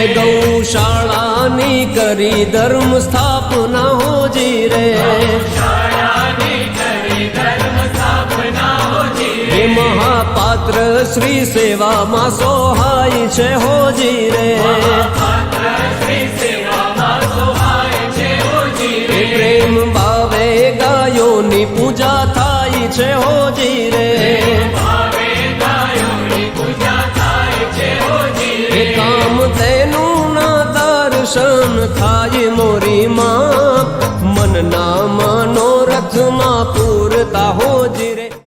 એ ગૌશાળાની કરી ધર્મ સ્થાપના હોજી રે. એ મહાપાત્ર શ્રી સેવામાં સોહાય છે હોજી રે. પ્રેમ ભાવે ગાયોની પૂજા થાય છે હોજી રે. ખાય મોરી માં. મનના મનોરથમાં પૂરતા હોજ જીરે